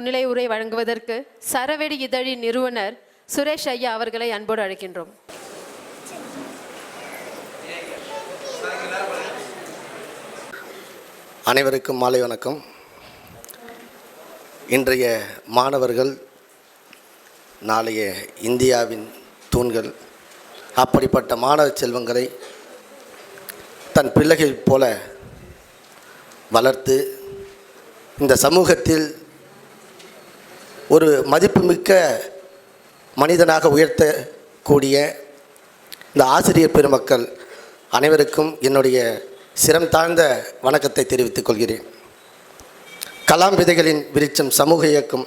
முன்னிலை உரை வழங்குவதற்கு சரவெடி இதழின் நிறுவனர் சுரேஷ் ஐயா அவர்களை அன்போடு அழைக்கின்றோம். அனைவருக்கும் மாலை வணக்கம். இன்றைய மாணவர்கள் நாளைய இந்தியாவின் தூண்கள் அப்படிப்பட்ட மாணவ செல்வங்களை தன் பிள்ளைகள் போல வளர்த்து இந்த சமூகத்தில் ஒரு மதிப்புமிக்க மனிதனாக உயர்த்தக்கூடிய இந்த ஆசிரியர் பெருமக்கள் அனைவருக்கும் என்னுடைய சிரம் தாழ்ந்த வணக்கத்தை தெரிவித்துக் கொள்கிறேன். கலாம் விதைகளின் விருச்சம் சமூக இயக்கம்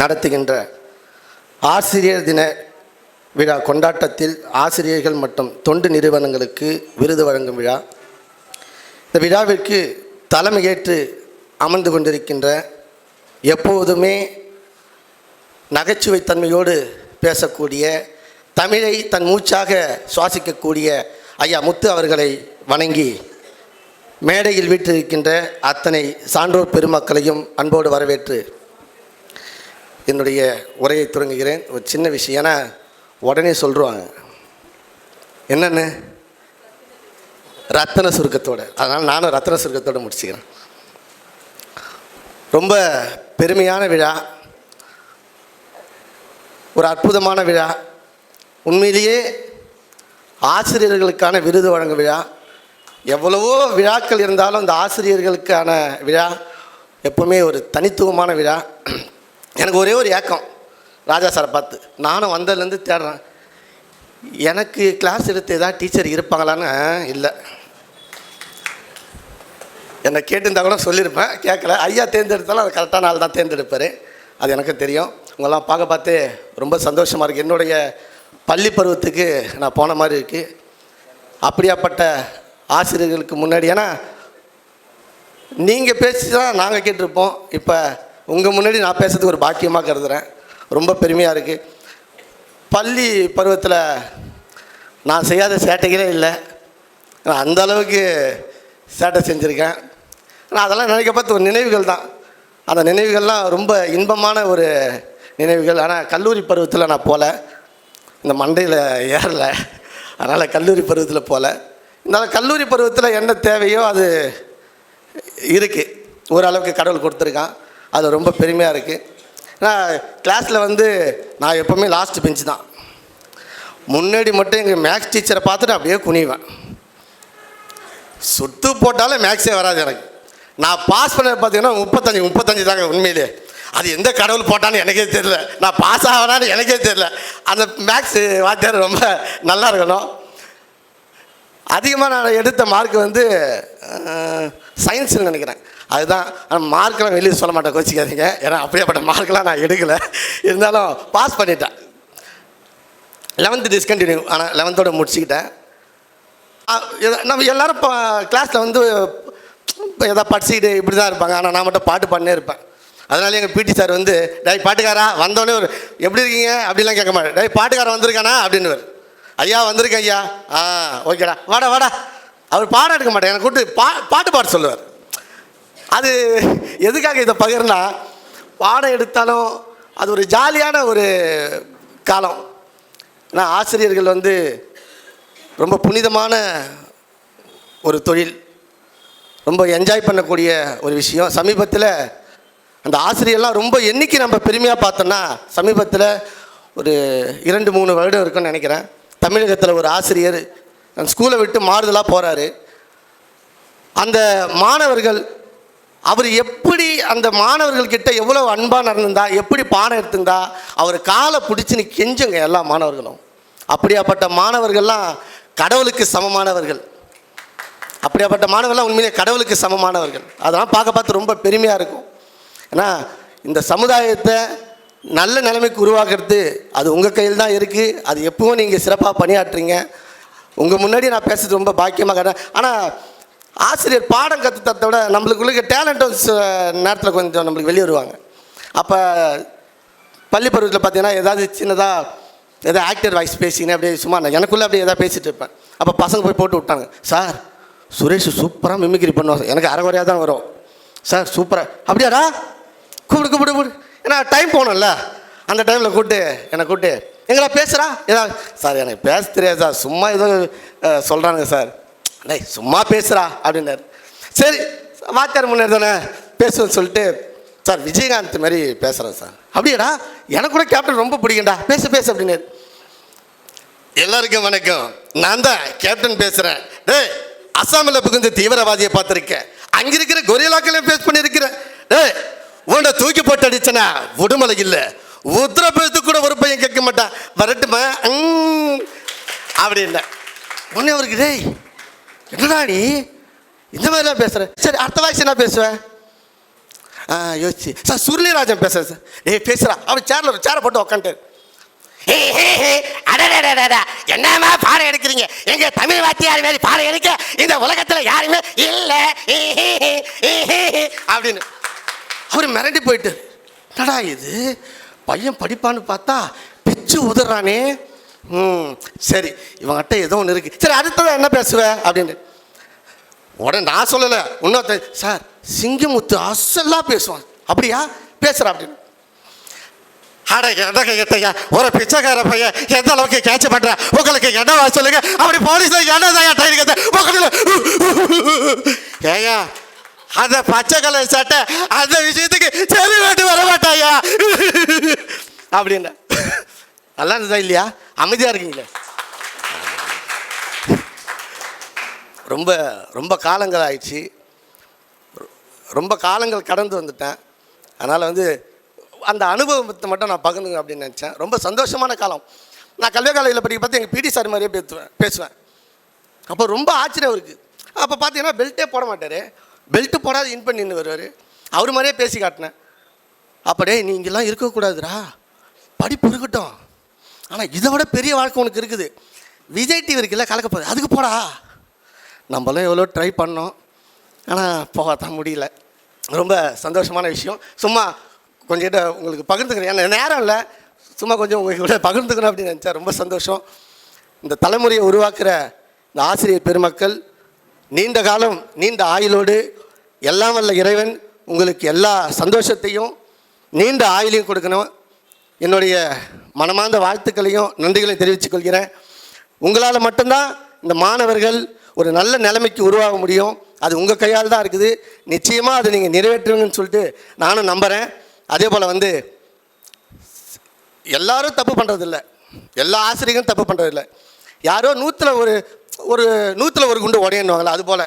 நடத்துகின்ற ஆசிரியர் தின விழா கொண்டாட்டத்தில் ஆசிரியர்கள் மற்றும் தொண்டு நிறுவனங்களுக்கு விருது வழங்கும் விழா. இந்த விழாவிற்கு தலைமையேற்று அமர்ந்து கொண்டிருக்கின்ற எப்போதுமே நகைச்சுவை தன்மையோடு பேசக்கூடிய தமிழை தன் மூச்சாக சுவாசிக்கக்கூடிய ஐயா முத்து அவர்களை வணங்கி மேடையில் வீட்டிருக்கின்ற அத்தனை சான்றோர் பெருமக்களையும் அன்போடு வரவேற்று என்னுடைய உரையை தொடங்குகிறேன் ஒரு சின்ன விஷயம் ஏன்னா உடனே சொல்கிறாங்க என்னென்னு? ரத்தன சுருக்கத்தோடு. அதனால் நானும் ரத்தன சுருக்கத்தோடு முடிச்சுக்கிறேன். ரொம்ப பெருமையான விழா. ஒரு அற்புதமான விழா. உண்மையிலேயே ஆசிரியர்களுக்கான விருது வழங்கும் விழா. எவ்வளவோ விழாக்கள் இருந்தாலும் அந்த ஆசிரியர்களுக்கான விழா எப்போவுமே ஒரு தனித்துவமான விழா. எனக்கு ஒரே ஒரு ஏக்கம். ராஜா சாரை பார்த்து நானும் வந்ததுலேருந்து தேடுறேன். எனக்கு கிளாஸ் எடுத்து ஏதாவது டீச்சர் இருப்பாங்களான்னு இல்லை. என்னை கேட்டிருந்தா கூட சொல்லியிருப்பேன். கேட்கல. ஐயா தேர்ந்தெடுத்தாலும் அது கரெக்டான ஆள் தான் தேர்ந்தெடுப்பார். அது எனக்கு தெரியும். உங்களெல்லாம் பார்க்க பார்த்து ரொம்ப சந்தோஷமாக இருக்குது என்னுடைய பள்ளி பருவத்துக்கு நான் போன மாதிரி இருக்குது அப்படியாப்பட்ட ஆசிரியர்களுக்கு முன்னாடி ஏன்னா நீங்கள் பேசி தான் நாங்கள் கேட்டிருப்போம். இப்போ உங்கள் முன்னாடி நான் பேசுறதுக்கு ஒரு பாக்கியமாக கருதுகிறேன் ரொம்ப பெருமையாக இருக்குது பள்ளி பருவத்தில் நான் செய்யாத சேட்டைகளே இல்லை. நான் அந்த அளவுக்கு சேட்டை செஞ்சுருக்கேன். ஆனால் அதெல்லாம் நினைக்க பார்த்து ஒரு நினைவுகள் தான். அந்த நினைவுகள்லாம் ரொம்ப இன்பமான ஒரு நினைவுகள். ஆனால் கல்லூரி பருவத்தில் நான் போகல இந்த மண்டையில் ஏறல. அதனால் கல்லூரி பருவத்தில் போகல இருந்தாலும் கல்லூரி பருவத்தில் என்ன தேவையோ அது இருக்குது ஓரளவுக்கு கடவுள் கொடுத்துருக்கான். அது ரொம்ப பெருமையாக இருக்குது ஏன்னா கிளாஸில் வந்து நான் எப்போவுமே லாஸ்ட் பெஞ்சு தான். முன்னாடி மட்டும் எங்கள் மேக்ஸ் டீச்சரை பார்த்துட்டு அப்படியே குனிவேன். சுத்து போட்டாலும் மேக்ஸே வராது எனக்கு. நான் பாஸ் பண்ணது பார்த்தீங்கன்னா முப்பத்தஞ்சு முப்பத்தஞ்சு தாங்க உண்மையிலே. அது எந்த கடவுள் போட்டான்னு எனக்கே தெரியல. நான் பாஸ் ஆகணான்னு எனக்கே தெரியல. அந்த மேக்ஸ் வாத்தியார் ரொம்ப நல்லா இருக்கணும். அதிகமாக நான் எடுத்த மார்க் வந்து சயின்ஸ்னு நினைக்கிறேன். அதுதான். ஆனால் மார்க்கெலாம் வெளியே சொல்ல மாட்டேன் கோச்சிக்காதீங்க. ஏன்னா அப்படியேப்பட்ட மார்க்கெலாம் நான் எடுக்கலை. இருந்தாலும் பாஸ் பண்ணிட்டேன். லெவன்த்து டிஸ்கண்டினியூ ஆனால் லெவன்த்தோடு முடிச்சுக்கிட்டேன். நம்ம எல்லாரும் இப்போ கிளாஸில் வந்து இப்போ எதாவது படிச்சுக்கிட்டு இப்படி தான் இருப்பாங்க. ஆனால் நான் மட்டும் பாட்டு பண்ணே இருப்பேன். அதனால எங்கள் பிடி சார் வந்து டேய் பாட்டுக்காரா வந்தோடனே ஒரு எப்படி இருக்கீங்க? அப்படிலாம் கேட்க மாட்டேன் டேய் பாட்டுக்காரன் வந்திருக்கானா? அப்படின்னு ஐயா வந்திருக்கேன் ஐயா. ஆ ஓகேடா. வாடா வாடா. அவர் பாடம் எடுக்க மாட்டேன் எனக்கு கூப்பிட்டு பா பாட்டு பாட சொல்லுவார். அது எதுக்காக இதை பகிர்னா பாடம் எடுத்தாலும் அது ஒரு ஜாலியான ஒரு காலம். ஏன்னா ஆசிரியர்கள் வந்து ரொம்ப புனிதமான ஒரு தொழில். ரொம்ப என்ஜாய் பண்ணக்கூடிய ஒரு விஷயம். சமீபத்தில் அந்த ஆசிரியர்லாம் ரொம்ப என்னைக்கு நம்ம பெருமையாக பார்த்தோன்னா சமீபத்தில் ஒரு இரண்டு மூணு வருடம் இருக்குன்னு நினைக்கிறேன். தமிழகத்தில் ஒரு ஆசிரியர் அந்த ஸ்கூலை விட்டு மாறுதலாக போகிறாரு அந்த மாணவர்கள் அவர் எப்படி அந்த மாணவர்கள்கிட்ட எவ்வளோ அன்பாக நடந்திருந்தா எப்படி பாடம் எடுத்திருந்தா அவர் காலை பிடிச்சின்னு கெஞ்சுங்க எல்லா மாணவர்களும். அப்படியாப்பட்ட மாணவர்கள்லாம் கடவுளுக்கு சமமானவர்கள். அப்படியாப்பட்ட மாணவர்கள்லாம் உண்மையிலே கடவுளுக்கு சமமானவர்கள். அதெல்லாம் பார்க்க பார்த்து ரொம்ப பெருமையாக இருக்கும். ஏன்னா இந்த சமுதாயத்தை நல்ல நிலைமைக்கு உருவாக்குறது அது உங்கள் கையில் தான் இருக்குது அது எப்பவும் நீங்கள் சிறப்பாக பணியாற்றுறீங்க. உங்கள் முன்னாடி நான் பேசுறது ரொம்ப பாக்கியமாக கேட்டேன் ஆனால் ஆசிரியர் பாடம் கற்று தரத்தை விட நம்மளுக்குள்ள டேலண்ட்டும் நேரத்தில் கொஞ்சம் நம்மளுக்கு வெளியே வருவாங்க. அப்போ பள்ளி பருவத்தில் பார்த்தீங்கன்னா ஏதாவது சின்னதாக ஏதாவது ஆக்டர் வாய்ஸ் பேசினேன் அப்படியே சும்மா நான் எனக்குள்ளே அப்படியே ஏதாவது பேசிட்டு இருப்பேன். அப்போ பசங்க போய் போட்டு விட்டாங்க. சார் சுரேஷ் சூப்பராக மிமிக்ரி பண்ணுவாங்க எனக்கு அரைகுறையாக தான் வரும். சார் சூப்பராக அப்படியாடா? கூப்பிடு கூப்பிடு கூப்பிடு. ஏன்னா டைம் போகணும்ல. அந்த டைமில் கூப்பிட்டு என்னை கூப்பிட்டு எங்களா பேசுகிறா ஏதாவது சார் எனக்கு பேச தெரியாது சார். சும்மா ஏதோ சொல்கிறானுங்க சார். டேய் சும்மா பேசுகிறா அப்படின்னாரு. சரி வாத்தியார் முன்னேறி தானே பேசுவேன்னு சொல்லிட்டு சார் விஜயகாந்த் மாதிரி பேசுகிறேன் சார். அப்படியாடா? எனக்கு கூட கேப்டன் ரொம்ப பிடிக்கும்டா. பேச பேச அப்படின்னாரு. எல்லாருக்கும் வணக்கம். நான் தான் கேப்டன் பேசுகிறேன் டேய் அசாமில் புகுந்த தீவிரவாதியை பார்த்துருக்கேன். அங்கே இருக்கிற கொரியலாக்களையும் பேஸ் பண்ணியிருக்கிறேன். டேய் உன்னை தூக்கி போட்டு அடிச்சனா விடுமலை இல்லை உத்தரப்பிரதேசத்துக்கு கூட ஒரு பையன் கேட்க மாட்டான் வரட்டுமா ம், இல்லை உடனே அவருக்கு டேய் என்னடா நீ இந்த மாதிரிலாம் பேசுகிறேன் சரி அடுத்த வாய்ஸ் என்ன பேசுவேன் ஆ யோசிச்சு சார் சுருளிராஜன் பேசுகிறேன் சார் ஏய் பேசுகிறா அவன் சேரில் ஒரு சேரை போட்டு உக்காந்துட்டாரு என்னமா பாடம் எடுக்கிறீங்க எங்க தமிழ் வாத்தியார் மாதிரி பாடம் எடுக்க இந்த உலகத்துல யாருமே இல்ல அப்படின்னு அவர் மிரண்டு போயிட்டு என்னடா இது? பையன் படிப்பான்னு பார்த்தா பிச்சு உதறானே. ம் சரி இவங்கிட்ட ஏதோ ஒன்று இருக்குது சரி அடுத்ததான் என்ன பேசுவேன் அப்படின்னு. உடனே நான் சொல்லலை இன்னொருத்த சார் சிங்கமுத்து அசலாக பேசுவான். அப்படியா? பேசுகிறா அப்படின்னு. அட எடங்க எத்தையா ஒரு பிச்சைக்கார பையன் எந்த அளவுக்கு கேட்ச பண்ணுற உங்களுக்கு என்ன வர சொல்லுங்க? அப்படி போலீஸில் என்ன தான் ட்ரைனிங் பக்கத்தில் ஏயா அந்த பச்சை கலர் சட்டை அந்த விஷயத்துக்கு சரி வேண்டு வர மாட்டாயா? அப்படின்னு. நல்லா இருந்ததா இல்லையா? அமைதியாக இருக்கீங்களே. ரொம்ப ரொம்ப காலங்கள் ஆயிடுச்சு. ரொம்ப காலங்கள் கடந்து வந்துட்டேன். அதனால் வந்து அந்த அனுபவத்தை மட்டும் நான் பகிர்ந்துங்க அப்படின்னு நினச்சேன். ரொம்ப சந்தோஷமான காலம். நான் கல்வி காலையில் படிக்க பார்த்து எங்கள் பிடி சார் மாதிரியே பேசுவேன் பேசுவேன். அப்போ ரொம்ப ஆச்சரியம் இருக்குது அப்போ பார்த்தீங்கன்னா பெல்ட்டே போட மாட்டார். பெல்ட்டு போடாத இன் பண்ணி நின்று வருவார். அவர் மாதிரியே பேசி காட்டினேன். அப்படியே நீ இங்கெல்லாம் இருக்கக்கூடாதுடா படிப்பு இருக்கட்டும். ஆனால் இதை விட பெரிய வாழ்க்கை உனக்கு இருக்குது. விஜய் டிவி இருக்குல்ல கலக்க அதுக்கு போடா. நம்மளும் எவ்வளோ ட்ரை பண்ணோம். ஆனால் போகத்தான் முடியல. ரொம்ப சந்தோஷமான விஷயம். சும்மா கொஞ்சம் உங்களுக்கு பகிர்ந்துக்கிறேன். ஏன்னா நேரம் இல்லை. சும்மா கொஞ்சம் உங்களுக்கு கூட பகிர்ந்துக்கணும் அப்படின்னு நினச்சா ரொம்ப சந்தோஷம். இந்த தலைமுறையை உருவாக்குற இந்த ஆசிரியர் பெருமக்கள் நீண்ட காலம் நீண்ட ஆயுளோடு எல்லாம் வல்ல இறைவன் உங்களுக்கு எல்லா சந்தோஷத்தையும் நீண்ட ஆயுளையும் கொடுக்கணும். என்னுடைய மனமார்ந்த வாழ்த்துக்களையும் நன்றிகளையும் தெரிவித்துக் கொள்கிறேன். உங்களால் மட்டும்தான் இந்த மாணவர்கள் ஒரு நல்ல நிலைமைக்கு உருவாக முடியும். அது உங்கள் கையால் தான் இருக்குது. நிச்சயமாக அதை நீங்கள் நிறைவேற்றுவீங்கன்னு சொல்லிட்டு நானும் நம்புகிறேன் அதே போல் வந்து எல்லாரும் தப்பு பண்ணுறதில்ல எல்லா ஆசிரியர்களும் தப்பு பண்ணுறதில்ல யாரோ நூற்றில் ஒரு ஒரு நூற்றில் ஒரு குண்டு உடையணுவாங்களே அது போல்.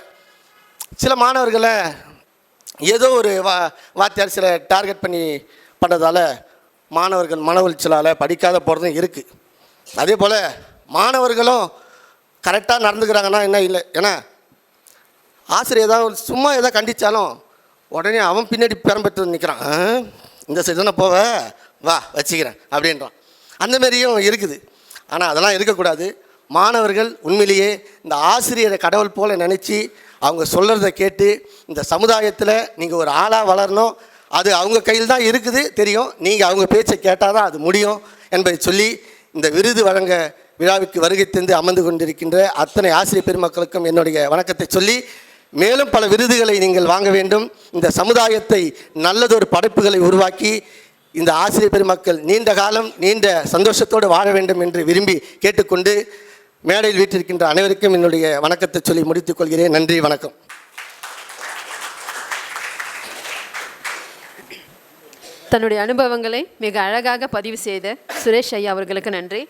சில மாணவர்களை ஏதோ ஒரு வா வாத்தியார் சில டார்கெட் பண்ணி பண்ணதால் மாணவர்கள் மன உளைச்சலால் படிக்காத போகிறதும் இருக்குது அதே போல் மாணவர்களும் கரெக்டாக நடந்துக்கிறாங்கன்னா என்ன இல்லை? ஏன்னா ஆசிரியர் ஏதாவது சும்மா எதாவது கண்டித்தாலும் உடனே அவன் பின்னாடி பெறம்பெற்று நிற்கிறான் இந்த சைடு தானே போவ? வா வச்சுக்கிறேன் அப்படின்றான். அந்த மாதிரியும் இருக்குது. ஆனால் அதெல்லாம் இருக்கக்கூடாது. மாணவர்கள் உண்மையிலேயே இந்த ஆசிரியரை கடவுள் போல் நினச்சி அவங்க சொல்கிறத கேட்டு இந்த சமுதாயத்தில் நீங்கள் ஒரு ஆளாக வளரணும். அது அவங்க கையில் தான் இருக்குது தெரியும். நீங்கள் அவங்க பேச்சை கேட்டால் தான் அது முடியும் என்பதை சொல்லி இந்த விருது வழங்க விழாவிற்கு வருகை தந்து அமர்ந்து கொண்டிருக்கின்ற அத்தனை ஆசிரியர் பெருமக்களுக்கும் என்னுடைய வணக்கத்தை சொல்லி மேலும் பல விருதுகளை நீங்கள் வாங்க வேண்டும். இந்த சமுதாயத்தை நல்லதொரு படைப்புகளை உருவாக்கி இந்த ஆசிரியர் பெருமக்கள் நீண்ட காலம் நீண்ட சந்தோஷத்தோடு வாழ வேண்டும் என்று விரும்பி கேட்டுக்கொண்டு மேடையில் வீட்டிருக்கின்ற அனைவருக்கும் என்னுடைய வணக்கத்தை சொல்லி முடித்துக் கொள்கிறேன். நன்றி வணக்கம். தன்னுடைய அனுபவங்களை மிக அழகாக பதிவு செய்த சுரேஷ் ஐயா அவர்களுக்கு நன்றி.